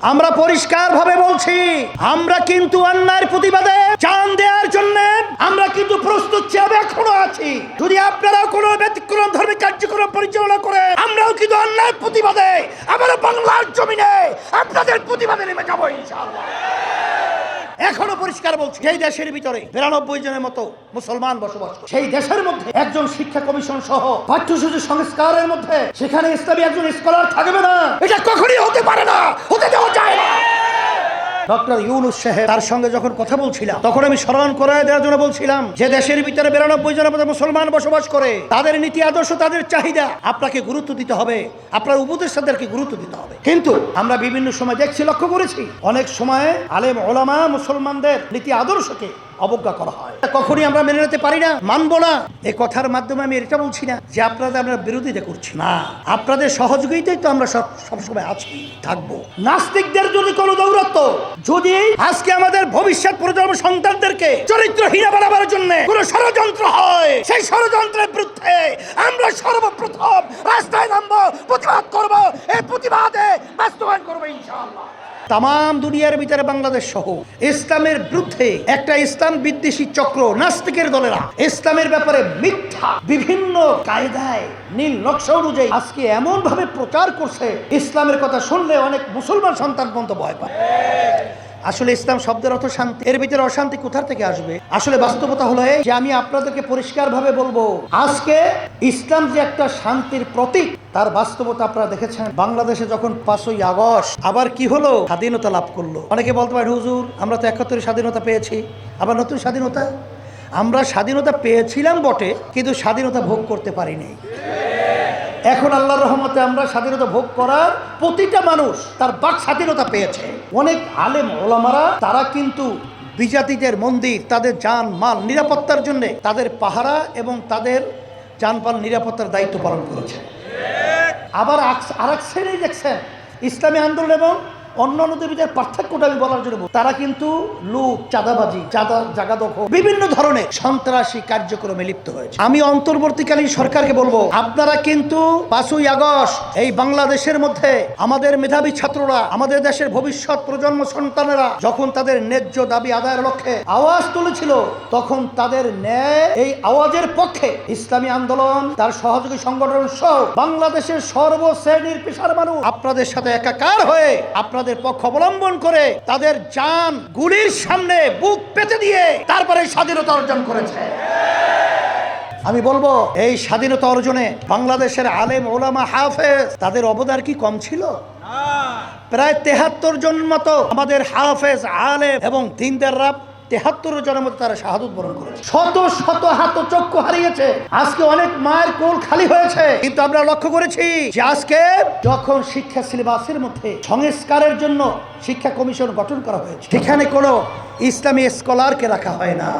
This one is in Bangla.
আমরা পরিষ্কার ভাবে বলছি, আমরা কিন্তু অন্যায়ের প্রতিবাদে চান দেওয়ার জন্য, আমরা কিন্তু প্রস্তুত হিসাবে এখনও আছি। যদি আপনারা কোনো ব্যতিক্রম ধর্মে কার্যক্রম পরিচালনা করে, আমরাও কিন্তু অন্যায়ের প্রতিবাদে আমরা বাংলার জমিনে আপনাদের প্রতিবাদে নেমে যাব ইনশাআল্লাহ। পরিষ্কার বলছি সেই দেশের ভিতরে বিরানব্বই জনের মতো মুসলমান বসবাস। সেই দেশের মধ্যে একজন শিক্ষা কমিশন সহ পাঠ্যসূচি সংস্কারের মধ্যে সেখানে ইসলামী একজন স্কলার থাকবে না এটা কখনই হতে পারে না, হতে দেওয়া যায় না ডক্টর ইউনুস সাহেব তার সঙ্গে যখন কথা বলছিলাম, তখন আমি স্মরণ করায় দেওয়ার জন্য বলছিলাম যে দেশের ভিতরে বিরানব্বই জনের মধ্যে মুসলমান বসবাস করে, তাদের নীতি আদর্শ, তাদের চাহিদা, আপনাকে গুরুত্ব দিতে হবে, আপনার উপদেষ্টাদেরকে গুরুত্ব দিতে হবে। কিন্তু আমরা বিভিন্ন সময় দেখছি, লক্ষ্য করেছি, অনেক সময় আলেম ওলামা মুসলমানদের নীতি আদর্শকে অবজ্ঞা করা হয়। কখনই আমরা মেনে নিতে পারি না, মানবো না। এই কথার মাধ্যমে আমি এটা বলছি না যে আপনাদের আমরা বিরোধিতা করছি না। আপনাদের সহযোগিতাই তো আমরা সব সবসময় আছি, থাকব। নাস্তিকদের যদি কোনো দৌরত্ব, যদি আজকে আমাদের ভবিষ্যৎ প্রজন্ম সন্তানদেরকে চরিত্রহীন বানাবার জন্য কোনো ষড়যন্ত্র হয়, সেই ষড়যন্ত্রের বিরুদ্ধে আমরা সর্বপ্রথম রাস্তায় নামবো, প্রতিবাদ করব, এই প্রতিবাদে বাস্তবায়ন করব ইনশাআল্লাহ। তাম দুনিয়ার ভিতরে বাংলাদেশ সহ ইসলামের বিরুদ্ধে একটা ইসলাম বিদ্বেষী চক্র নাস্তিকের দলেরা ইসলামের ব্যাপারে মিথ্যা, বিভিন্ন কায়দায়, নীল নকশা অনুযায়ী আজকে এমন ভাবে প্রচার করছে। ইসলামের কথা শুনলে অনেক মুসলমান সন্তান পর্যন্ত ভয় পায়। আসলে ইসলাম শব্দের অর্থ শান্তি। এর ভিতরে অশান্তি কোথার থেকে আসবে? আসলে বাস্তবতা হলো যে আমি আপনাদেরকে পরিষ্কারভাবে বলব, আজকে ইসলাম যে একটা শান্তির প্রতীক, তার বাস্তবতা আপনারা দেখেছেন। বাংলাদেশে যখন পাঁচই আগস্ট, আবার কি হলো? স্বাধীনতা লাভ করল। অনেকে বলতে পারে হুজুর, আমরা তো একাত্তরে স্বাধীনতা পেয়েছি, আবার নতুন স্বাধীনতা? আমরা স্বাধীনতা পেয়েছিলাম বটে, কিন্তু স্বাধীনতা ভোগ করতে পারিনি। এখন আল্লাহর রহমতে আমরা স্বাধীনতা ভোগ করার প্রতিটা মানুষ তার বাক স্বাধীনতা পেয়েছে। অনেক আলেম ওলামারা, তারা কিন্তু বিজাতিদের মন্দির, তাদের যান, মাল নিরাপত্তার জন্য তাদের পাহারা এবং তাদের যানপাল নিরাপত্তার দায়িত্ব পালন করেছে। আবার আর এক শ্রেণি দেখছেন, ইসলামী আন্দোলন এবং অন্য অন্যদের ভিতরে পার্থক্যটা আমি বলার জন্য তারা কিন্তু লুট, চাঁদাবাজি, চাঁদা জাগা দখল বিভিন্ন ধরনের সন্ত্রাসী কার্যক্রমে লিপ্ত হয়েছে। আমি অন্তর্বর্তীকালীন সরকারকে বলব, আপনারা কিন্তু পাঁচই আগস্ট এই বাংলাদেশের মধ্যে আমাদের মেধাবী ছাত্ররা, আমাদের দেশের ভবিষ্যৎ প্রজন্ম সন্তানেরা যখন তাদের ন্যায্য দাবি আদায়ের লক্ষ্যে আওয়াজ তুলেছিল, তখন তাদের ন্যায় এই আওয়াজের পক্ষে ইসলামী আন্দোলন, তার সহযোগী সংগঠন সহ বাংলাদেশের সর্বশ্রেণীর পেশার মানুষ আপনাদের সাথে একাকার হয়ে আপনাদের পক্ষ অবলম্বন করে তাদের যান গুলির সামনে বুক পেতে দিয়ে তারপরে স্বাধীনতা অর্জন করেছে। আমি বলব এই স্বাধীনতা অর্জনে বাংলাদেশের আলেম ওলামা হাফেজ তাদের অবদান কি কম ছিল? প্রায় তেহাত্তর জন মতো আমাদের হাফেজ আলেম এবং দিনদাররা তেহাত্তর জনের মধ্যে তারা শাহাদুত বরণ করেছে। শত শত হাত চক্ষু হারিয়েছে। আজকে অনেক মায়ের কোল খালি হয়েছে। কিন্তু আমরা লক্ষ্য করেছি যে আজকে যখন শিক্ষা সিলেবাসের মধ্যে সংস্কারের জন্য শিক্ষা কমিশন গঠন করা হয়েছে, সেখানে কোনো ইসলামী স্কলারকে রাখা হয় না